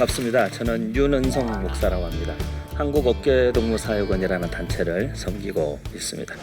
반갑습니다. 저는 윤은성 목사라고 합니다. 한국어깨동무사역원이라는 단체를 섬기고 있습니다.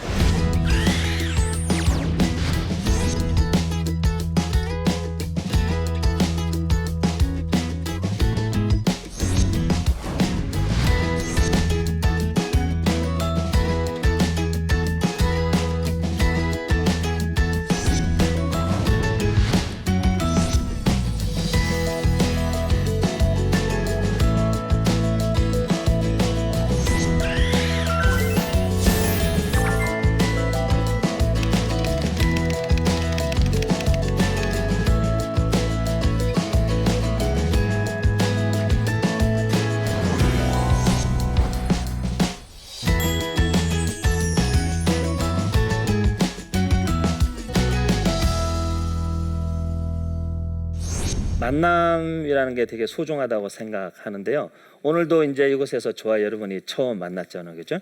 만남이라는 게 되게 소중하다고 생각하는데요. 오늘도 이제 이곳에서 저와 여러분이 처음 만났잖아요. 그죠?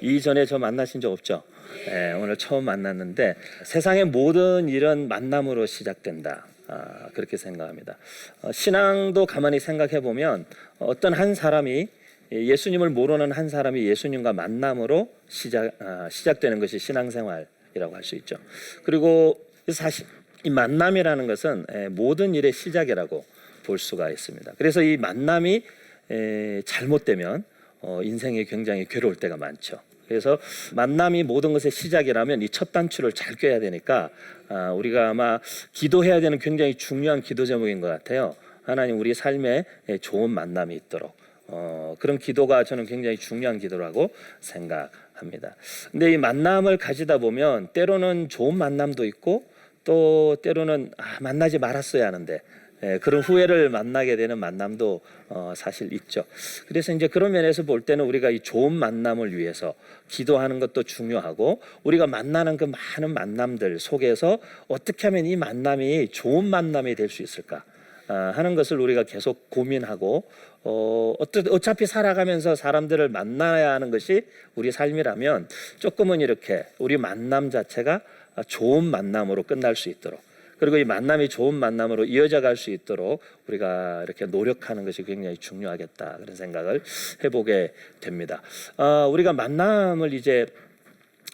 이전에 저 만나신 적 없죠? 네, 오늘 처음 만났는데 세상의 모든 일은 만남으로 시작된다. 아, 그렇게 생각합니다. 어, 신앙도 가만히 생각해 보면 어떤 한 사람이 예수님을 모르는 한 사람이 예수님과 만남으로 시작 아, 시작되는 것이 신앙생활이라고 할 수 있죠. 그리고 사실 이 만남이라는 것은 에, 모든 일의 시작이라고 볼 수가 있습니다. 그래서 이 만남이 에, 잘못되면 어, 인생이 굉장히 괴로울 때가 많죠. 그래서 만남이 모든 것의 시작이라면 이 첫 단추를 잘 꿰야 되니까 아, 우리가 아마 기도해야 되는 굉장히 중요한 기도 제목인 것 같아요. 하나님 우리 삶에 에, 좋은 만남이 있도록 어, 그런 기도가 저는 굉장히 중요한 기도라고 생각합니다. 근데 이 만남을 가지다 보면 때로는 좋은 만남도 있고 또 때로는 아, 만나지 말았어야 하는데 예, 그런 후회를 만나게 되는 만남도 어, 사실 있죠. 그래서 이제 그런 면에서 볼 때는 우리가 이 좋은 만남을 위해서 기도하는 것도 중요하고 우리가 만나는 그 많은 만남들 속에서 어떻게 하면 이 만남이 좋은 만남이 될 수 있을까 아, 하는 것을 우리가 계속 고민하고 어, 어차피 살아가면서 사람들을 만나야 하는 것이 우리 삶이라면 조금은 이렇게 우리 만남 자체가 좋은 만남으로 끝날 수 있도록 그리고 이 만남이 좋은 만남으로 이어져 갈 수 있도록 우리가 이렇게 노력하는 것이 굉장히 중요하겠다 그런 생각을 해보게 됩니다. 어, 우리가 만남을 이제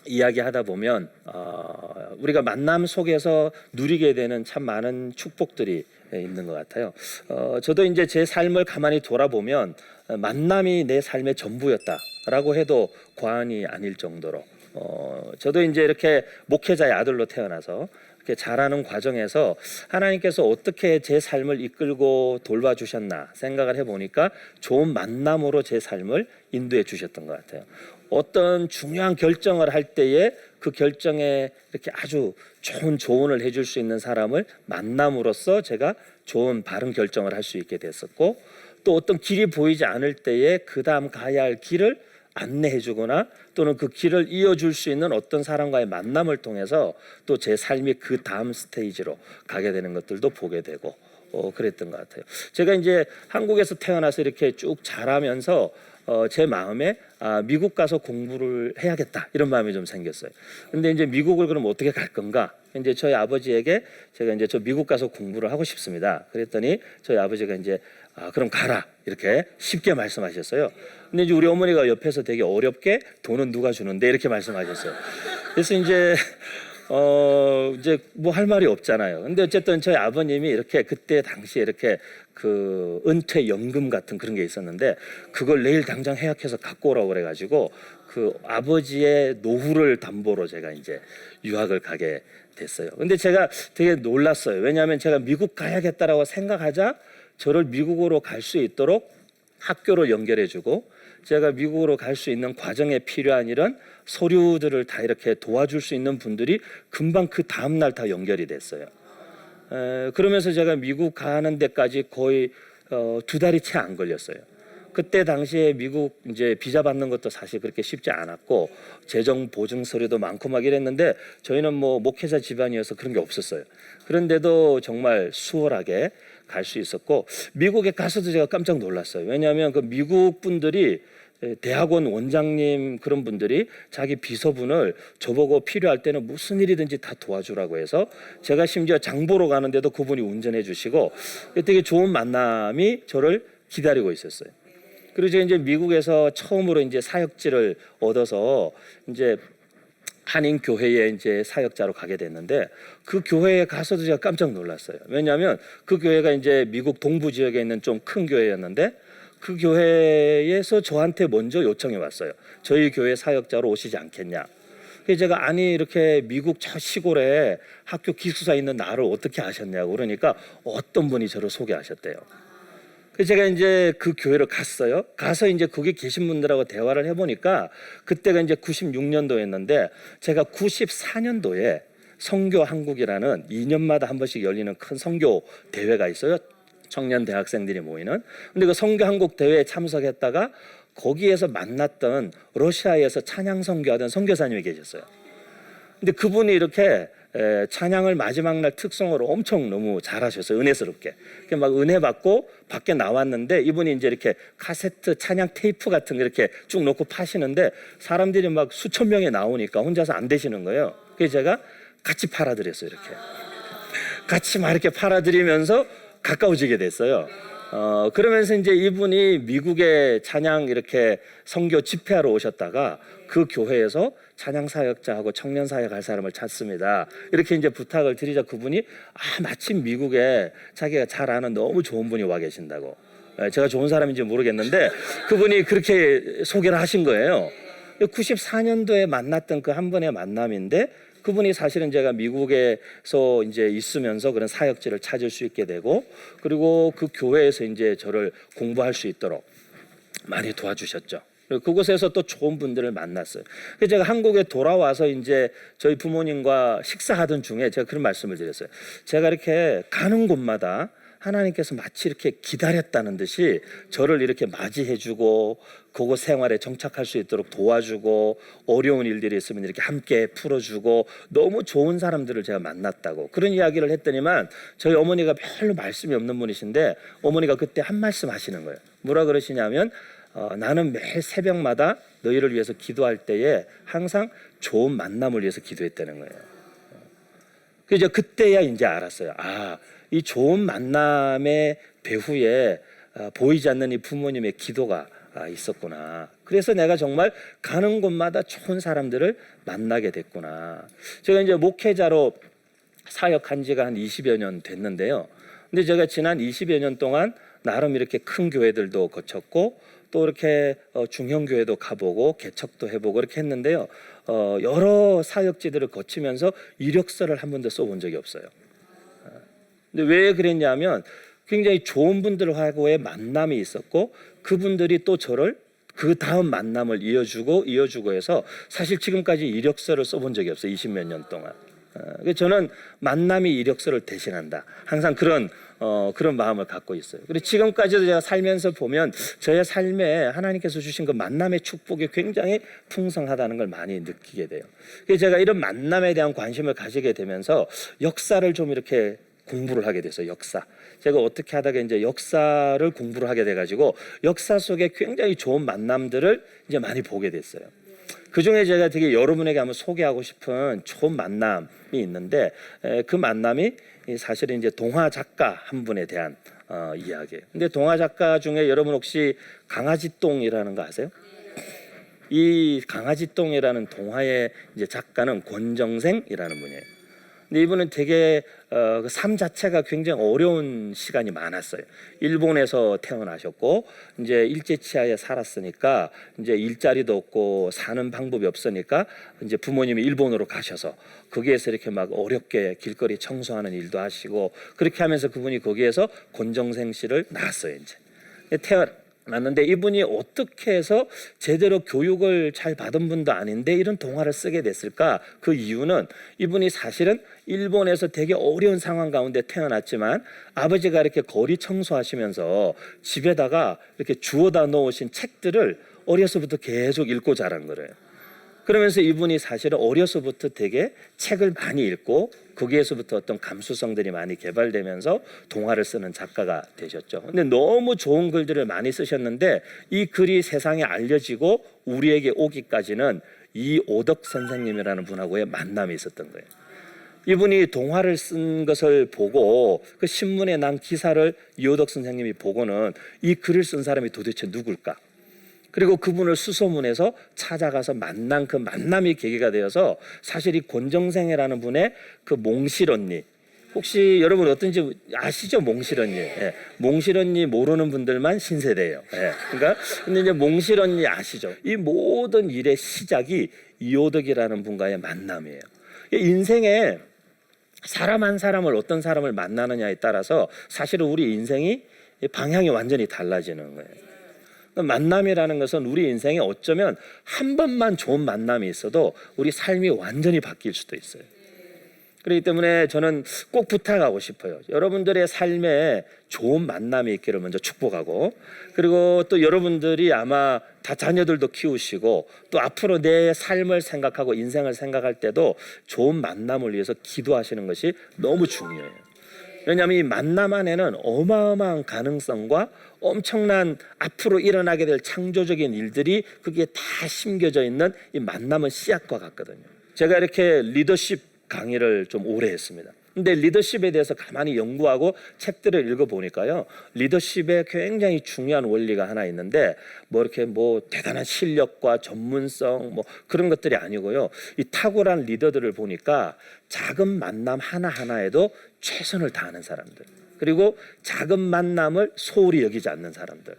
이야기하다 보면 어, 우리가 만남 속에서 누리게 되는 참 많은 축복들이 있는 것 같아요. 어, 저도 이제 제 삶을 가만히 돌아보면 어, 만남이 내 삶의 전부였다라고 해도 과언이 아닐 정도로 어, 저도 이제 이렇게 목회자의 아들로 태어나서 이렇게 자라는 과정에서 하나님께서 어떻게 제 삶을 이끌고 돌봐주셨나 생각을 해보니까 좋은 만남으로 제 삶을 인도해 주셨던 것 같아요. 어떤 중요한 결정을 할 때에 그 결정에 이렇게 아주 좋은 조언을 해줄 수 있는 사람을 만남으로써 제가 좋은 바른 결정을 할 수 있게 됐었고 또 어떤 길이 보이지 않을 때에 그 다음 가야 할 길을 안내해주거나 또는 그 길을 이어줄 수 있는 어떤 사람과의 만남을 통해서 또 제 삶이 그 다음 스테이지로 가게 되는 것들도 보게 되고 어, 그랬던 것 같아요. 제가 이제 한국에서 태어나서 이렇게 쭉 자라면서 어, 제 마음에 아, 미국 가서 공부를 해야겠다 이런 마음이 좀 생겼어요. 근데 이제 미국을 그럼 어떻게 갈 건가? 이제 저희 아버지에게 제가 이제 저 미국 가서 공부를 하고 싶습니다. 그랬더니 저희 아버지가 이제 아, 그럼 가라 이렇게 쉽게 말씀하셨어요. 근데 이제 우리 어머니가 옆에서 되게 어렵게 돈은 누가 주는데 이렇게 말씀하셨어요. 그래서 이제 어 이제 뭐 할 말이 없잖아요. 근데 어쨌든 저희 아버님이 이렇게 그때 당시에 이렇게 그 은퇴 연금 같은 그런 게 있었는데 그걸 내일 당장 해약해서 갖고 오라고 그래가지고 그 아버지의 노후를 담보로 제가 이제 유학을 가게 됐어요. 근데 제가 되게 놀랐어요. 왜냐하면 제가 미국 가야겠다라고 생각하자 저를 미국으로 갈 수 있도록 학교를 연결해주고 제가 미국으로 갈 수 있는 과정에 필요한 이런 서류들을 다 이렇게 도와줄 수 있는 분들이 금방 그 다음 날 다 연결이 됐어요. 에, 그러면서 제가 미국 가는 데까지 거의 어, 두 달이 채 안 걸렸어요. 그때 당시에 미국 이제 비자 받는 것도 사실 그렇게 쉽지 않았고 재정 보증 서류도 많고 막 이랬는데 저희는 뭐 목회자 집안이어서 그런 게 없었어요. 그런데도 정말 수월하게 갈 수 있었고 미국에 가서도 제가 깜짝 놀랐어요. 왜냐하면 그 미국 분들이 대학원 원장님 그런 분들이 자기 비서분을 저보고 필요할 때는 무슨 일이든지 다 도와주라고 해서 제가 심지어 장 보러 가는데도 그분이 운전해 주시고 되게 좋은 만남이 저를 기다리고 있었어요. 그리고 이제 미국에서 처음으로 이제 사역지를 얻어서 이제 한인 교회에 이제 사역자로 가게 됐는데 그 교회에 가서도 제가 깜짝 놀랐어요. 왜냐하면 그 교회가 이제 미국 동부 지역에 있는 좀 큰 교회였는데 그 교회에서 저한테 먼저 요청이 왔어요. 저희 교회 사역자로 오시지 않겠냐. 그래서 제가 아니 이렇게 미국 저 시골에 학교 기숙사 있는 나를 어떻게 아셨냐고 그러니까 어떤 분이 저를 소개하셨대요. 그래서 제가 이제 그 교회를 갔어요. 가서 이제 거기 계신 분들하고 대화를 해보니까 그때가 이제 96년도였는데 제가 94년도에 성교 한국이라는 2년마다 한 번씩 열리는 큰 성교 대회가 있어요. 청년 대학생들이 모이는. 근데 그 성교 한국 대회에 참석했다가 거기에서 만났던 러시아에서 찬양 선교하던 선교사님이 계셨어요. 근데 그분이 이렇게 에, 찬양을 마지막 날 특성으로 엄청 너무 잘하셨어요. 은혜스럽게. 막 은혜 받고 밖에 나왔는데 이분이 이제 이렇게 카세트 찬양 테이프 같은 거 이렇게 쭉 놓고 파시는데 사람들이 막 수천 명이 나오니까 혼자서 안 되시는 거예요. 그래서 제가 같이 팔아드렸어요. 이렇게. 같이 막 이렇게 팔아드리면서 가까워지게 됐어요. 어, 그러면서 이제 이분이 미국에 찬양 이렇게 선교 집회하러 오셨다가 그 교회에서 찬양 사역자하고 청년 사역 할 사람을 찾습니다. 이렇게 이제 부탁을 드리자 그분이 아, 마침 미국에 자기가 잘 아는 너무 좋은 분이 와 계신다고. 예, 제가 좋은 사람인지 모르겠는데 그분이 그렇게 소개를 하신 거예요. 94년도에 만났던 그 한 번의 만남인데 그분이 사실은 제가 미국에서 이제 있으면서 그런 사역지를 찾을 수 있게 되고 그리고 그 교회에서 이제 저를 공부할 수 있도록 많이 도와주셨죠. 그곳에서 또 좋은 분들을 만났어요. 제가 한국에 돌아와서 이제 저희 부모님과 식사하던 중에 제가 그런 말씀을 드렸어요. 제가 이렇게 가는 곳마다 하나님께서 마치 이렇게 기다렸다는 듯이 저를 이렇게 맞이해주고 그곳 생활에 정착할 수 있도록 도와주고 어려운 일들이 있으면 이렇게 함께 풀어주고 너무 좋은 사람들을 제가 만났다고 그런 이야기를 했더니만 저희 어머니가 별로 말씀이 없는 분이신데 어머니가 그때 한 말씀 하시는 거예요. 뭐라 그러시냐면 어, 나는 매일 새벽마다 너희를 위해서 기도할 때에 항상 좋은 만남을 위해서 기도했다는 거예요. 그래서 그때야 이제 알았어요. 아, 이 좋은 만남의 배후에 아, 보이지 않는 이 부모님의 기도가 아, 있었구나. 그래서 내가 정말 가는 곳마다 좋은 사람들을 만나게 됐구나. 제가 이제 목회자로 사역한 지가 한 20여 년 됐는데요. 근데 제가 지난 20여 년 동안 나름 이렇게 큰 교회들도 거쳤고 또 이렇게 어, 중형 교회도 가보고 개척도 해보고 이렇게 했는데요. 어, 여러 사역지들을 거치면서 이력서를 한 번도 써본 적이 없어요. 어, 근데 왜 그랬냐면 굉장히 좋은 분들하고의 만남이 있었고 그분들이 또 저를 그 다음 만남을 이어주고 이어주고 해서 사실 지금까지 이력서를 써본 적이 없어요. 20몇 년 동안. 어, 저는 만남이 이력서를 대신한다. 항상 그런 어, 그런 마음을 갖고 있어요. 그리고 지금까지도 제가 살면서 보면 저의 삶에 하나님께서 주신 그 만남의 축복이 굉장히 풍성하다는 걸 많이 느끼게 돼요. 그래서 제가 이런 만남에 대한 관심을 가지게 되면서 역사를 좀 이렇게 공부를 하게 됐어요. 역사. 제가 어떻게 하다가 이제 역사를 공부를 하게 돼가지고 역사 속에 굉장히 좋은 만남들을 이제 많이 보게 됐어요. 그 중에 제가 되게 여러분에게 한번 소개하고 싶은 좋은 만남이 있는데 에, 그 만남이 이 사실은 이제 동화 작가 한 분에 대한 어, 이야기예요. 근데 동화 작가 중에 여러분 혹시 강아지똥이라는 거 아세요? 이 강아지똥이라는 동화의 이제 작가는 권정생이라는 분이에요. 근데 이분은 되게 어, 그삶 자체가 굉장히 어려운 시간이 많았어요. 일본에서 태어나셨고 이제 일제 치하에 살았으니까 이제 일자리도 없고 사는 방법이 없으니까 이제 부모님이 일본으로 가셔서 거기에서 이렇게 막 어렵게 길거리 청소하는 일도 하시고 그렇게 하면서 그분이 거기에서 권정생 씨를 낳았어요. 이제 태어 났는데 이분이 어떻게 해서 제대로 교육을 잘 받은 분도 아닌데 이런 동화를 쓰게 됐을까? 그 이유는 이분이 사실은 일본에서 되게 어려운 상황 가운데 태어났지만 아버지가 이렇게 거리 청소하시면서 집에다가 이렇게 주워다 놓으신 책들을 어려서부터 계속 읽고 자란 거래요. 그러면서 이분이 사실은 어려서부터 되게 책을 많이 읽고 거기에서부터 어떤 감수성들이 많이 개발되면서 동화를 쓰는 작가가 되셨죠. 근데 너무 좋은 글들을 많이 쓰셨는데 이 글이 세상에 알려지고 우리에게 오기까지는 이 오덕 선생님이라는 분하고의 만남이 있었던 거예요. 이분이 동화를 쓴 것을 보고 그 신문에 난 기사를 이호덕 선생님이 보고는 이 글을 쓴 사람이 도대체 누굴까? 그리고 그분을 수소문해서 찾아가서 만난 그 만남이 계기가 되어서 사실 이 권정생이라는 분의 그 몽실 언니 혹시 여러분 어떤지 아시죠 몽실 언니? 예. 몽실 언니 모르는 분들만 신세대예요. 예. 그러니까 근데 이제 몽실 언니 아시죠? 이 모든 일의 시작이 이호덕이라는 분과의 만남이에요. 이 인생에 사람 한 사람을 어떤 사람을 만나느냐에 따라서 사실은 우리 인생이 이 방향이 완전히 달라지는 거예요. 만남이라는 것은 우리 인생에 어쩌면 한 번만 좋은 만남이 있어도 우리 삶이 완전히 바뀔 수도 있어요. 그렇기 때문에 저는 꼭 부탁하고 싶어요. 여러분들의 삶에 좋은 만남이 있기를 먼저 축복하고 그리고 또 여러분들이 아마 다 자녀들도 키우시고 또 앞으로 내 삶을 생각하고 인생을 생각할 때도 좋은 만남을 위해서 기도하시는 것이 너무 중요해요. 왜냐하면 이 만남 안에는 어마어마한 가능성과 엄청난 앞으로 일어나게 될 창조적인 일들이 그게 다 심겨져 있는 이 만남은 씨앗과 같거든요. 제가 이렇게 리더십 강의를 좀 오래 했습니다. 근데 리더십에 대해서 가만히 연구하고 책들을 읽어 보니까요. 리더십에 굉장히 중요한 원리가 하나 있는데 뭐 이렇게 뭐 대단한 실력과 전문성 뭐 그런 것들이 아니고요. 이 탁월한 리더들을 보니까 작은 만남 하나하나에도 최선을 다하는 사람들. 그리고 작은 만남을 소홀히 여기지 않는 사람들.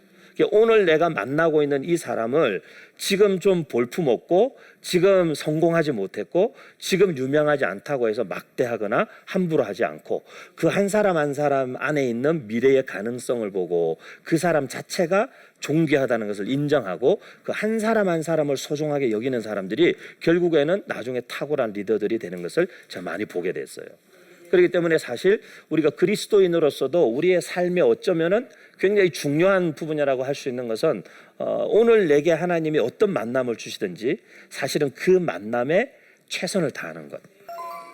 오늘 내가 만나고 있는 이 사람을 지금 좀 볼품없고 지금 성공하지 못했고 지금 유명하지 않다고 해서 막대하거나 함부로 하지 않고 그 한 사람 한 사람 안에 있는 미래의 가능성을 보고 그 사람 자체가 존귀하다는 것을 인정하고 그 한 사람 한 사람을 소중하게 여기는 사람들이 결국에는 나중에 탁월한 리더들이 되는 것을 제가 많이 보게 됐어요. 그렇기 때문에 사실 우리가 그리스도인으로서도 우리의 삶에 어쩌면은 굉장히 중요한 부분이라고 할 수 있는 것은 어, 오늘 내게 하나님이 어떤 만남을 주시든지 사실은 그 만남에 최선을 다하는 것.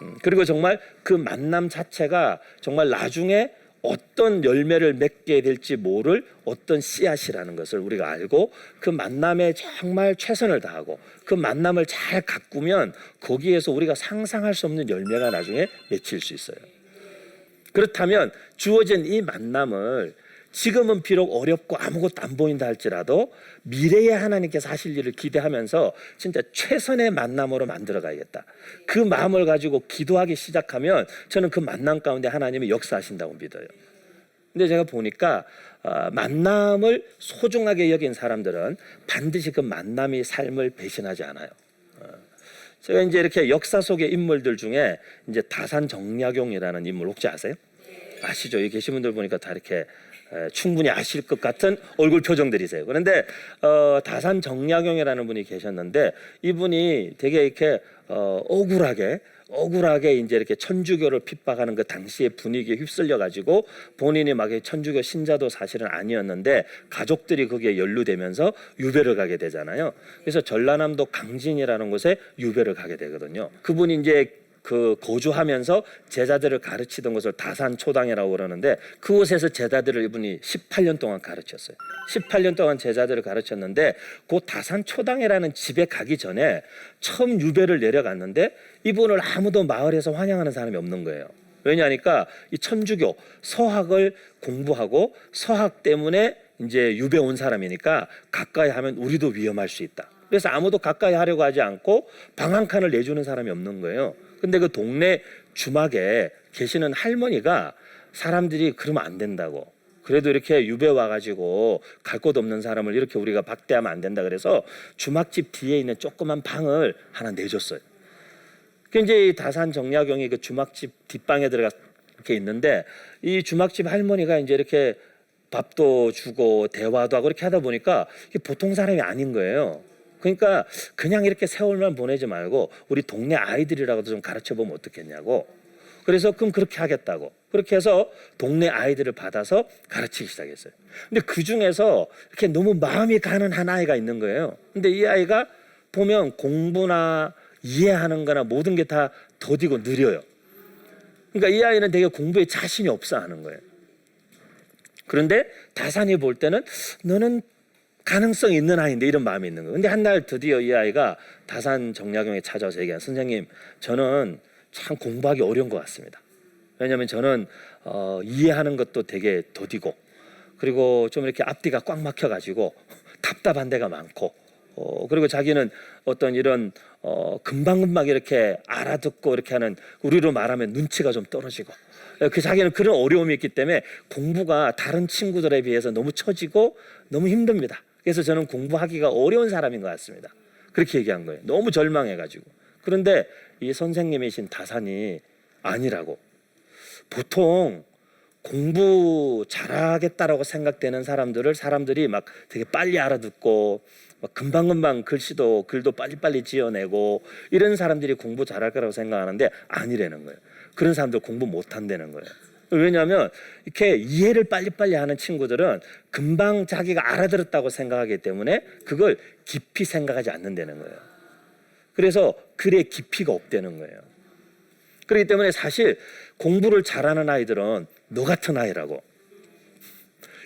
음, 그리고 정말 그 만남 자체가 정말 나중에 어떤 열매를 맺게 될지 모를 어떤 씨앗이라는 것을 우리가 알고 그 만남에 정말 최선을 다하고 그 만남을 잘 가꾸면 거기에서 우리가 상상할 수 없는 열매가 나중에 맺힐 수 있어요. 그렇다면 주어진 이 만남을 지금은 비록 어렵고 아무것도 안 보인다 할지라도 미래에 하나님께서 하실 일을 기대하면서 진짜 최선의 만남으로 만들어 가야겠다. 그 마음을 가지고 기도하기 시작하면 저는 그 만남 가운데 하나님이 역사하신다고 믿어요. 근데 제가 보니까 어, 만남을 소중하게 여긴 사람들은 반드시 그 만남이 삶을 배신하지 않아요. 어, 제가 이제 이렇게 역사 속의 인물들 중에 이제 다산 정약용이라는 인물 혹시 아세요? 아시죠? 여기 계신 분들 보니까 다 이렇게 에, 충분히 아실 것 같은 얼굴 표정들이세요. 그런데 어, 다산 정약용이라는 분이 계셨는데 이분이 되게 이렇게 어, 억울하게 억울하게 이제 이렇게 천주교를 핍박하는 그 당시의 분위기에 휩쓸려 가지고 본인이 막 천주교 신자도 사실은 아니었는데 가족들이 거기에 연루되면서 유배를 가게 되잖아요. 그래서 전라남도 강진이라는 곳에 유배를 가게 되거든요. 그분이 이제 그 거주하면서 제자들을 가르치던 것을 다산 초당이라고 그러는데 그곳에서 제자들을 이분이 18년 동안 가르쳤어요. 18년 동안 제자들을 가르쳤는데 그 다산 초당이라는 집에 가기 전에 처음 유배를 내려갔는데 이분을 아무도 마을에서 환영하는 사람이 없는 거예요. 왜냐하니까 이 천주교 서학을 공부하고 서학 때문에 이제 유배 온 사람이니까 가까이 하면 우리도 위험할 수 있다. 그래서 아무도 가까이 하려고 하지 않고 방 한 칸을 내주는 사람이 없는 거예요. 근데 그 동네 주막에 계시는 할머니가 사람들이 그러면 안 된다고. 그래도 이렇게 유배 와가지고 갈 곳 없는 사람을 이렇게 우리가 박대하면 안 된다 그래서 주막집 뒤에 있는 조그만 방을 하나 내줬어요. 그 이제 이 다산 정약용이 그 주막집 뒷방에 들어가 이렇게 있는데 이 주막집 할머니가 이제 이렇게 밥도 주고 대화도 하고 이렇게 하다 보니까 보통 사람이 아닌 거예요. 그러니까 그냥 이렇게 세월만 보내지 말고 우리 동네 아이들이라고도 좀 가르쳐 보면 어떻겠냐고. 그래서 그럼 그렇게 하겠다고. 그렇게 해서 동네 아이들을 받아서 가르치기 시작했어요. 근데 그 중에서 이렇게 너무 마음이 가는 한 아이가 있는 거예요. 근데 이 아이가 보면 공부나 이해하는 거나 모든 게 다 더디고 느려요. 그러니까 이 아이는 되게 공부에 자신이 없어 하는 거예요. 그런데 다산이 볼 때는 너는 가능성 있는 아이인데 이런 마음이 있는 거예요. 근데 한 날 드디어 이 아이가 다산 정약용에 찾아와서 얘기한 선생님 저는 참 공부하기 어려운 것 같습니다. 왜냐하면 저는 어, 이해하는 것도 되게 더디고 그리고 좀 이렇게 앞뒤가 꽉 막혀가지고 답답한 데가 많고 어, 그리고 자기는 어떤 이런 어, 금방금방 이렇게 알아듣고 이렇게 하는 우리로 말하면 눈치가 좀 떨어지고 그 자기는 그런 어려움이 있기 때문에 공부가 다른 친구들에 비해서 너무 처지고 너무 힘듭니다. 그래서 저는 공부하기가 어려운 사람인 것 같습니다. 그렇게 얘기한 거예요. 너무 절망해가지고. 그런데 이 선생님이신 다산이 아니라고. 보통 공부 잘하겠다라고 생각되는 사람들을 사람들이 막 되게 빨리 알아듣고 막 금방금방 글씨도 글도 빨리빨리 지어내고 이런 사람들이 공부 잘할 거라고 생각하는데 아니라는 거예요. 그런 사람들 공부 못 한다는 거예요. 왜냐하면 이렇게 이해를 빨리빨리 하는 친구들은 금방 자기가 알아들었다고 생각하기 때문에 그걸 깊이 생각하지 않는다는 거예요. 그래서 글의 깊이가 없다는 거예요. 그렇기 때문에 사실 공부를 잘하는 아이들은 너 같은 아이라고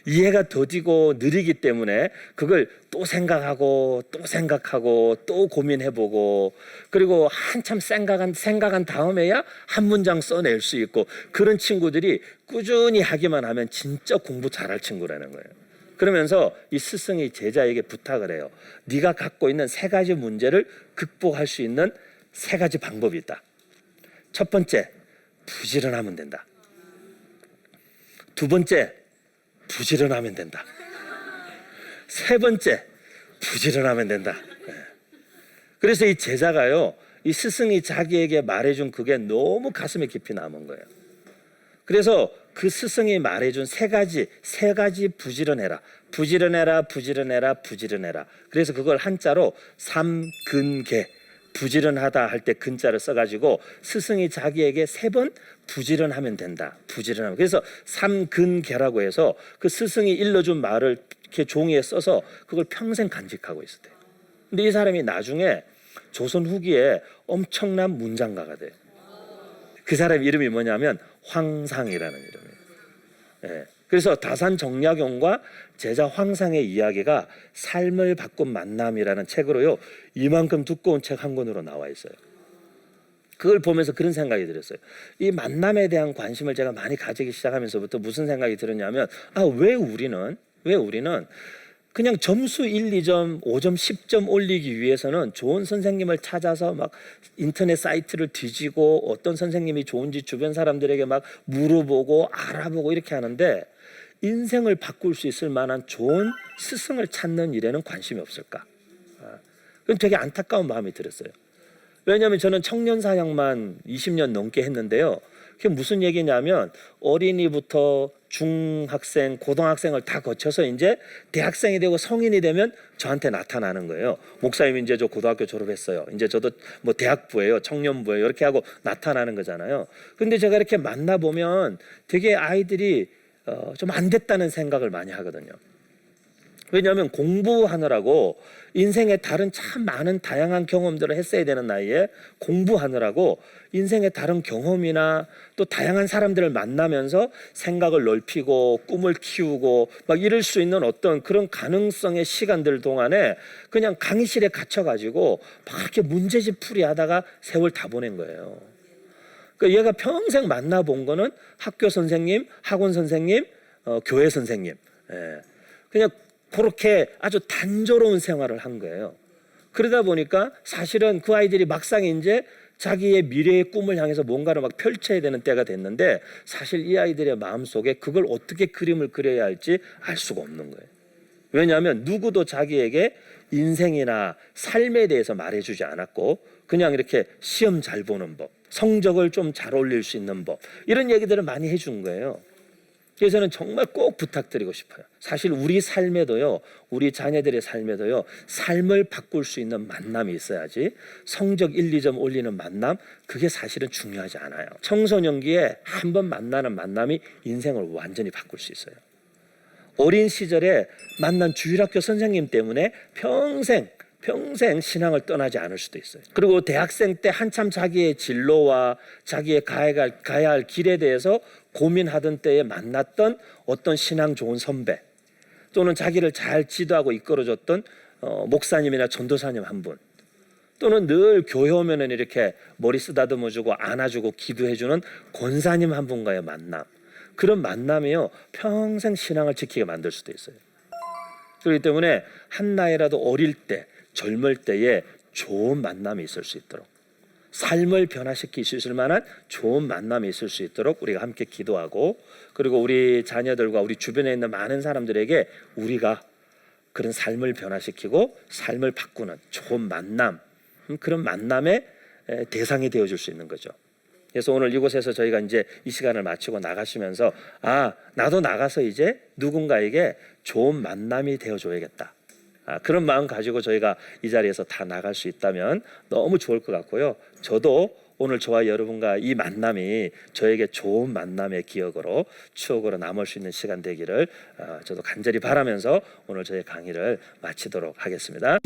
이해가 더디고 느리기 때문에 그걸 또 생각하고 또 생각하고 또 고민해보고 그리고 한참 생각한 생각한 다음에야 한 문장 써낼 수 있고 그런 친구들이 꾸준히 하기만 하면 진짜 공부 잘할 친구라는 거예요. 그러면서 이 스승이 제자에게 부탁을 해요. 네가 갖고 있는 세 가지 문제를 극복할 수 있는 세 가지 방법이 있다. 첫 번째, 부지런하면 된다. 두 번째, 부지런하면 된다. 세 번째, 부지런하면 된다. 예. 그래서 이 제자가요, 이 스승이 자기에게 말해준 그게 너무 가슴에 깊이 남은 거예요. 그래서 그 스승이 말해준 세 가지, 세 가지 부지런해라. 부지런해라, 부지런해라, 부지런해라. 그래서 그걸 한자로 삼근계, 부지런하다 할 때 근자를 써가지고 스승이 자기에게 세 번 부지런하면 된다. 부지런하면. 그래서 삼근계라고 해서 그 스승이 일러준 말을 이렇게 종이에 써서 그걸 평생 간직하고 있었대요. 근데 이 사람이 나중에 조선 후기에 엄청난 문장가가 돼요. 그 사람 이름이 뭐냐면 황상이라는 이름이에요. 예. 그래서 다산 정약용과 제자 황상의 이야기가 삶을 바꾼 만남이라는 책으로요 이만큼 두꺼운 책 한 권으로 나와 있어요. 그걸 보면서 그런 생각이 들었어요. 이 만남에 대한 관심을 제가 많이 가지기 시작하면서부터 무슨 생각이 들었냐면 아 왜 우리는 왜 우리는 그냥 점수 1, 2점, 5점, 10점 올리기 위해서는 좋은 선생님을 찾아서 막 인터넷 사이트를 뒤지고 어떤 선생님이 좋은지 주변 사람들에게 막 물어보고 알아보고 이렇게 하는데 인생을 바꿀 수 있을 만한 좋은 스승을 찾는 일에는 관심이 없을까? 아, 그건 되게 안타까운 마음이 들었어요. 왜냐하면 저는 청년 사역만 20년 넘게 했는데요. 그게 무슨 얘기냐면 어린이부터 중학생, 고등학생을 다 거쳐서 이제 대학생이 되고 성인이 되면 저한테 나타나는 거예요. 목사님 이제 저 고등학교 졸업했어요. 이제 저도 뭐 대학부예요, 청년부예요. 이렇게 하고 나타나는 거잖아요. 근데 제가 이렇게 만나 보면 되게 아이들이 어, 좀 안 됐다는 생각을 많이 하거든요. 왜냐하면 공부하느라고 인생에 다른 참 많은 다양한 경험들을 했어야 되는 나이에 공부하느라고 인생의 다른 경험이나 또 다양한 사람들을 만나면서 생각을 넓히고 꿈을 키우고 막 이럴 수 있는 어떤 그런 가능성의 시간들 동안에 그냥 강의실에 갇혀가지고 막 이렇게 문제집 풀이 하다가 세월 다 보낸 거예요. 그러니까 얘가 평생 만나본 거는 학교 선생님, 학원 선생님, 어, 교회 선생님. 예. 그냥 그렇게 아주 단조로운 생활을 한 거예요. 그러다 보니까 사실은 그 아이들이 막상 이제 자기의 미래의 꿈을 향해서 뭔가를 막 펼쳐야 되는 때가 됐는데 사실 이 아이들의 마음속에 그걸 어떻게 그림을 그려야 할지 알 수가 없는 거예요. 왜냐하면 누구도 자기에게 인생이나 삶에 대해서 말해주지 않았고 그냥 이렇게 시험 잘 보는 법, 성적을 좀 잘 올릴 수 있는 법 이런 얘기들을 많이 해준 거예요. 그래서 저는 정말 꼭 부탁드리고 싶어요. 사실 우리 삶에도요, 우리 자녀들의 삶에도요, 삶을 바꿀 수 있는 만남이 있어야지 성적 1, 2점 올리는 만남, 그게 사실은 중요하지 않아요. 청소년기에 한 번 만나는 만남이 인생을 완전히 바꿀 수 있어요. 어린 시절에 만난 주일학교 선생님 때문에 평생 평생 신앙을 떠나지 않을 수도 있어요. 그리고 대학생 때 한참 자기의 진로와 자기의 가야 할, 길에 대해서 고민하던 때에 만났던 어떤 신앙 좋은 선배 또는 자기를 잘 지도하고 이끌어줬던 어, 목사님이나 전도사님 한 분. 또는 늘 교회 오면은 이렇게 머리 쓰다듬어 주고 안아주고 기도해 주는 권사님 한 분과의 만남 그런 만남이요 평생 신앙을 지키게 만들 수도 있어요. 그렇기 때문에 한 나이라도 어릴 때 젊을 때에 좋은 만남이 있을 수 있도록 삶을 변화시킬 수 있을 만한 좋은 만남이 있을 수 있도록 우리가 함께 기도하고 그리고 우리 자녀들과 우리 주변에 있는 많은 사람들에게 우리가 그런 삶을 변화시키고 삶을 바꾸는 좋은 만남 음, 그런 만남의 에, 대상이 되어줄 수 있는 거죠. 그래서 오늘 이곳에서 저희가 이제 이 시간을 마치고 나가시면서 아 나도 나가서 이제 누군가에게 좋은 만남이 되어줘야겠다. 아, 그런 마음 가지고 저희가 이 자리에서 다 나갈 수 있다면 너무 좋을 것 같고요. 저도 오늘 저와 여러분과 이 만남이 저에게 좋은 만남의 기억으로 추억으로 남을 수 있는 시간 되기를 어, 저도 간절히 바라면서 오늘 저의 강의를 마치도록 하겠습니다.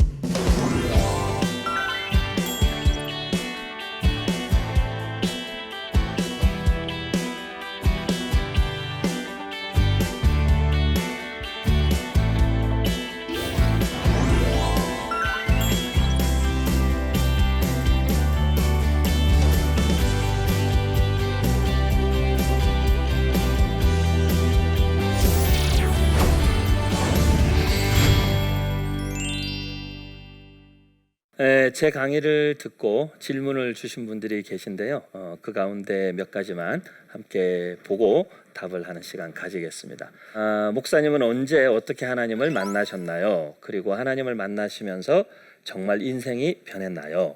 제 강의를 듣고 질문을 주신 분들이 계신데요. 어, 그 가운데 몇 가지만 함께 보고 답을 하는 시간 가지겠습니다. 아, 목사님은 언제 어떻게 하나님을 만나셨나요? 그리고 하나님을 만나시면서 정말 인생이 변했나요?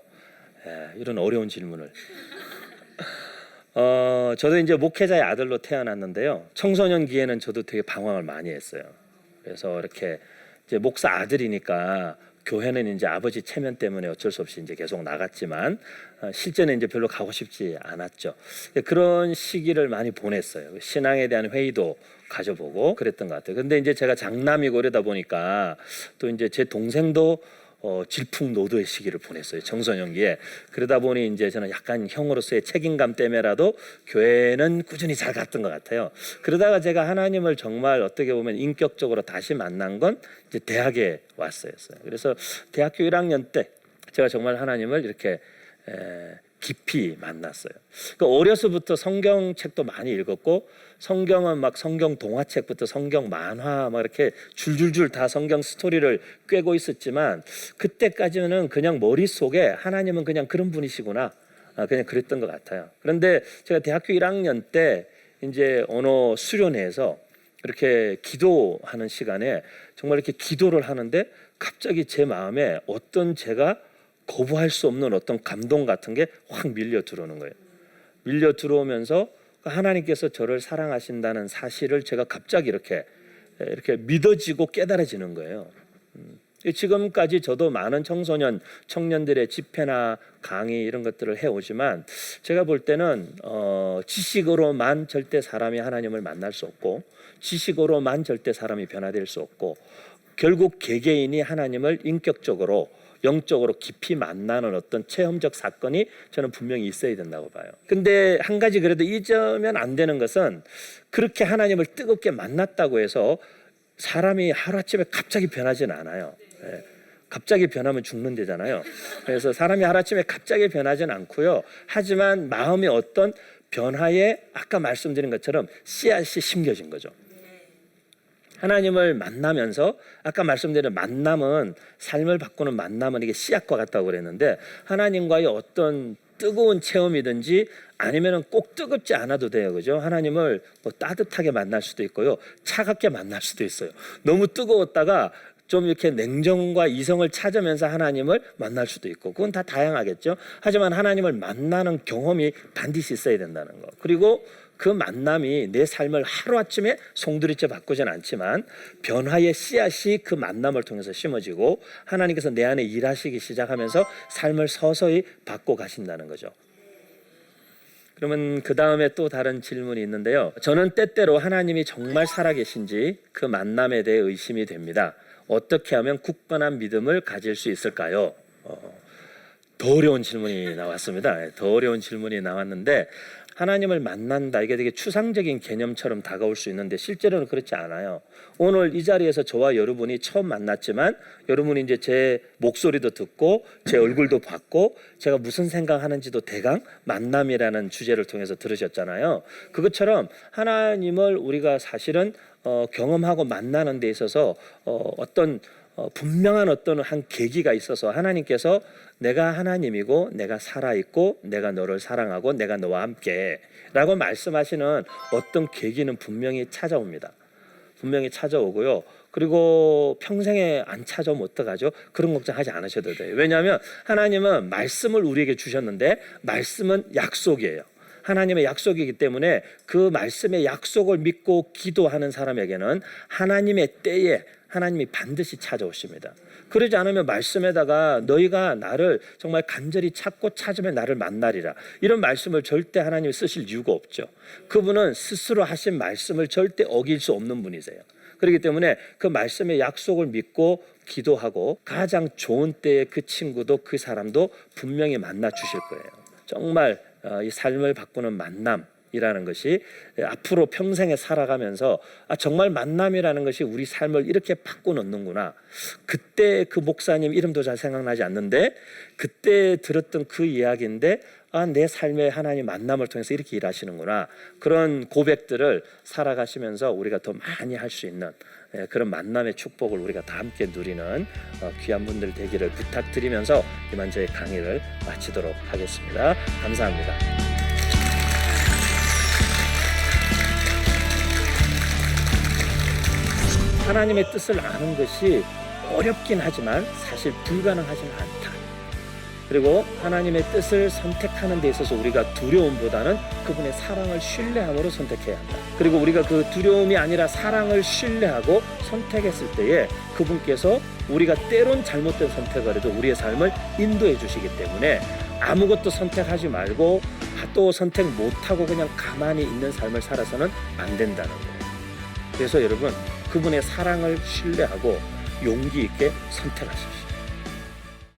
에, 이런 어려운 질문을. 어, 저도 이제 목회자의 아들로 태어났는데요. 청소년기에는 저도 되게 방황을 많이 했어요. 그래서 이렇게 목사 아들이니까 교회는 이제 아버지 체면 때문에 어쩔 수 없이 이제 계속 나갔지만 어, 실제는 이제 별로 가고 싶지 않았죠. 그런 시기를 많이 보냈어요. 신앙에 대한 회의도 가져보고 그랬던 것 같아요. 근데 이제 제가 장남이고 그러다 보니까 또 이제 제 동생도 어, 질풍 노도의 시기를 보냈어요. 청소년기에. 그러다 보니 이제 저는 약간 형으로서의 책임감 때문에라도 교회는 꾸준히 잘 갔던 것 같아요. 그러다가 제가 하나님을 정말 어떻게 보면 인격적으로 다시 만난 건 이제 대학에 왔어였어요. 그래서 대학교 1학년 때 제가 정말 하나님을 이렇게 에, 깊이 만났어요. 그 어려서부터 성경책도 많이 읽었고 성경은 막 성경 동화책부터 성경 만화 막 이렇게 줄줄줄 다 성경 스토리를 꿰고 있었지만 그때까지는 그냥 머릿속에 하나님은 그냥 그런 분이시구나. 아, 그냥 그랬던 것 같아요. 그런데 제가 대학교 1학년 때 이제 언어 수련회에서 이렇게 기도하는 시간에 정말 이렇게 기도를 하는데 갑자기 제 마음에 어떤 제가 거부할 수 없는 어떤 감동 같은 게 확 밀려 들어오는 거예요. 밀려 들어오면서 하나님께서 저를 사랑하신다는 사실을 제가 갑자기 이렇게 이렇게 믿어지고 깨달아지는 거예요. 음. 지금까지 저도 많은 청소년 청년들의 집회나 강의 이런 것들을 해오지만 제가 볼 때는 어, 지식으로만 절대 사람이 하나님을 만날 수 없고 지식으로만 절대 사람이 변화될 수 없고 결국 개개인이 하나님을 인격적으로 영적으로 깊이 만나는 어떤 체험적 사건이 저는 분명히 있어야 된다고 봐요. 근데 한 가지 그래도 잊으면 안 되는 것은 그렇게 하나님을 뜨겁게 만났다고 해서 사람이 하루아침에 갑자기 변하지는 않아요. 예. 갑자기 변하면 죽는 데잖아요. 그래서 사람이 하루아침에 갑자기 변하지는 않고요. 하지만 마음의 어떤 변화에 아까 말씀드린 것처럼 씨앗이 심겨진 거죠. 하나님을 만나면서 아까 말씀드린 만남은 삶을 바꾸는 만남은 이게 씨앗과 같다고 그랬는데 하나님과의 어떤 뜨거운 체험이든지 아니면은 꼭 뜨겁지 않아도 돼요. 그죠? 하나님을 뭐 따뜻하게 만날 수도 있고요. 차갑게 만날 수도 있어요. 너무 뜨거웠다가 좀 이렇게 냉정과 이성을 찾으면서 하나님을 만날 수도 있고 그건 다 다양하겠죠. 하지만 하나님을 만나는 경험이 반드시 있어야 된다는 거. 그리고 그 만남이 내 삶을 하루아침에 송두리째 바꾸진 않지만 변화의 씨앗이 그 만남을 통해서 심어지고 하나님께서 내 안에 일하시기 시작하면서 삶을 서서히 바꿔 가신다는 거죠. 그러면 그 다음에 또 다른 질문이 있는데요. 저는 때때로 하나님이 정말 살아계신지 그 만남에 대해 의심이 됩니다. 어떻게 하면 굳건한 믿음을 가질 수 있을까요? 어, 더 어려운 질문이 나왔습니다. 더 어려운 질문이 나왔는데 하나님을 만난다 이게 되게 추상적인 개념처럼 다가올 수 있는데 실제로는 그렇지 않아요. 오늘 이 자리에서 저와 여러분이 처음 만났지만 여러분이 이제 제 목소리도 듣고 제 얼굴도 봤고 제가 무슨 생각하는지도 대강 만남이라는 주제를 통해서 들으셨잖아요. 그것처럼 하나님을 우리가 사실은 어, 경험하고 만나는 데 있어서 어, 어떤 어, 분명한 어떤 한 계기가 있어서 하나님께서 내가 하나님이고 내가 살아 있고 내가 너를 사랑하고 내가 너와 함께 라고 말씀하시는 어떤 계기는 분명히 찾아옵니다. 분명히 찾아오고요. 그리고 평생에 안 찾아오면 어떡하죠? 그런 걱정하지 않으셔도 돼요. 왜냐하면 하나님은 말씀을 우리에게 주셨는데 말씀은 약속이에요. 하나님의 약속이기 때문에 그 말씀의 약속을 믿고 기도하는 사람에게는 하나님의 때에 하나님이 반드시 찾아오십니다. 그러지 않으면 말씀에다가 너희가 나를 정말 간절히 찾고 찾으면 나를 만나리라. 이런 말씀을 절대 하나님이 쓰실 이유가 없죠. 그분은 스스로 하신 말씀을 절대 어길 수 없는 분이세요. 그렇기 때문에 그 말씀의 약속을 믿고 기도하고 가장 좋은 때에 그 친구도 그 사람도 분명히 만나 주실 거예요. 정말 어, 이 삶을 바꾸는 만남 이라는 것이 앞으로 평생에 살아가면서 아, 정말 만남이라는 것이 우리 삶을 이렇게 바꿔놓는구나. 그때 그 목사님 이름도 잘 생각나지 않는데 그때 들었던 그 이야기인데 아, 내 삶의 하나님 만남을 통해서 이렇게 일하시는구나. 그런 고백들을 살아가시면서 우리가 더 많이 할 수 있는 예, 그런 만남의 축복을 우리가 다 함께 누리는 어, 귀한 분들 되기를 부탁드리면서 이만 저의 강의를 마치도록 하겠습니다. 감사합니다. 하나님의 뜻을 아는 것이 어렵긴 하지만 사실 불가능하지는 않다. 그리고 하나님의 뜻을 선택하는 데 있어서 우리가 두려움보다는 그분의 사랑을 신뢰함으로 선택해야 한다. 그리고 우리가 그 두려움이 아니라 사랑을 신뢰하고 선택했을 때에 그분께서 우리가 때론 잘못된 선택을 해도 우리의 삶을 인도해 주시기 때문에 아무것도 선택하지 말고 또 선택 못하고 그냥 가만히 있는 삶을 살아서는 안 된다는 거예요. 그래서 여러분 그분의 사랑을 신뢰하고 용기 있게 선택하십시오.